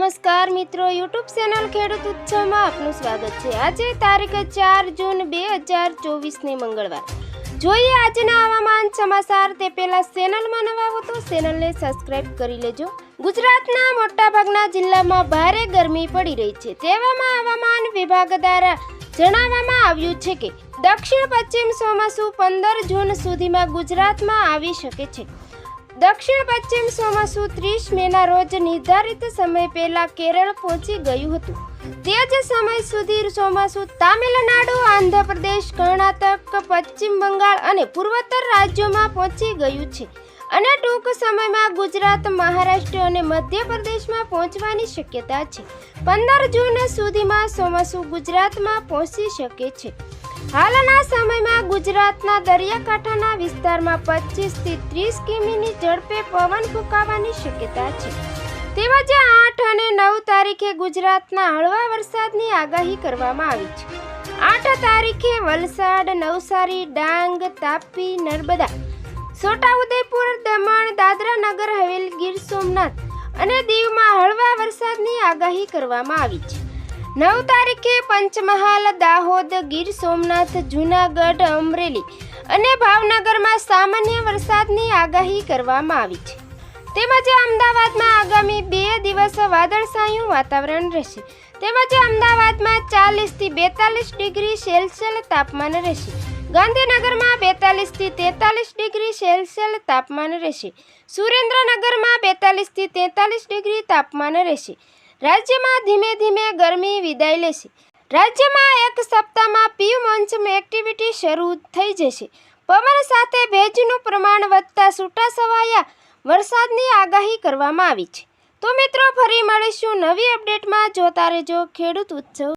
મિત્રો YouTube channel ખેડૂત ઉત્સવમાં આપનું સ્વાગત છે. આજે તારીખ ચાર જૂન બે હજાર ચોવીસને મંગળવાર. જોઈએ આજના હવામાન સમાચાર. તે પહેલા ચેનલમાં નવા હો તો ચેનલને સબસ્ક્રાઇબ કરી લેજો. ગુજરાતના મોટાભાગના જિલ્લામાં ભારે ગરમી પડી રહી છે. તેવામાં હવામાન વિભાગ દ્વારા જણાવવામાં આવ્યું છે કે દક્ષિણ પશ્ચિમ ચોમાસું પંદર જૂન સુધીમાં ગુજરાતમાં આવી શકે છે. દક્ષિણ પશ્ચિમ ચોમાસું ત્રીસ મેના રોજ નિર્ધારિત સમય પહેલા કેરળ પહોંચી ગયું હતું. તે જ સમય સુધી ચોમાસું તામિલનાડુ, આંધ્રપ્રદેશ, કર્ણાટક, પશ્ચિમ બંગાળ અને પૂર્વોત્તર રાજ્યોમાં પહોંચી ગયું છે અને ટૂંક સમયમાં ગુજરાત, મહારાષ્ટ્ર અને મધ્યપ્રદેશમાં પહોંચવાની શક્યતા છે. પંદર જૂન સુધીમાં ચોમાસું ગુજરાતમાં પહોંચી શકે છે. હાલના સમયમાં ગુજરાતના દરિયાકાંઠાના વિસ્તારમાં પચીસથી ત્રીસ કિમીની ઝડપે પવન ફૂંકાવાની શક્યતા છે. તેમજ આઠ અને નવ તારીખે ગુજરાતના હળવા વરસાદની આગાહી કરવામાં આવી છે. આઠ તારીખે વલસાડ, નવસારી, ડાંગ, તાપી, નર્મદા, છોટાઉદેપુર, દમણ, દાદરા નગર, હવેલી, ગીર સોમનાથ અને દીવમાં હળવા વરસાદની આગાહી કરવામાં આવી છે. નવ તારીખે પંચમહાલ, દાહોદ, ગીર સોમનાથ, જૂનાગઢ, અમરેલી અને ભાવનગરમાં સામાન્ય વરસાદની આગાહી કરવામાં આવી છે. તેમજ અમદાવાદમાં આગામી બે દિવસ વાદળછાયું વાતાવરણ રહેશે. તેમજ અમદાવાદમાં ચાલીસથી બેતાલીસ ડિગ્રી સેલ્સિયસ તાપમાન રહેશે. ગાંધીનગરમાં બેતાલીસથી તેતાલીસ ડિગ્રી સેલ્સિયસ તાપમાન રહેશે. સુરેન્દ્રનગરમાં બેતાલીસથી તેતાલીસ ડિગ્રી તાપમાન રહેશે. રાજ્યમાં ધીમે ધીમે ગરમી વિદાય લેશે. રાજ્યમાં એક સપ્તાહમાં પીયુ મોન્સૂન એક્ટિવિટી શરૂ થઈ જશે. પવન સાથે ભેજનું પ્રમાણ વધતા છૂટાછવાયા વરસાદની આગાહી કરવામાં આવી છે. તો મિત્રો, ફરી મળીશું નવી અપડેટમાં જોતા રહેજો ખેડૂત ઉત્સવ.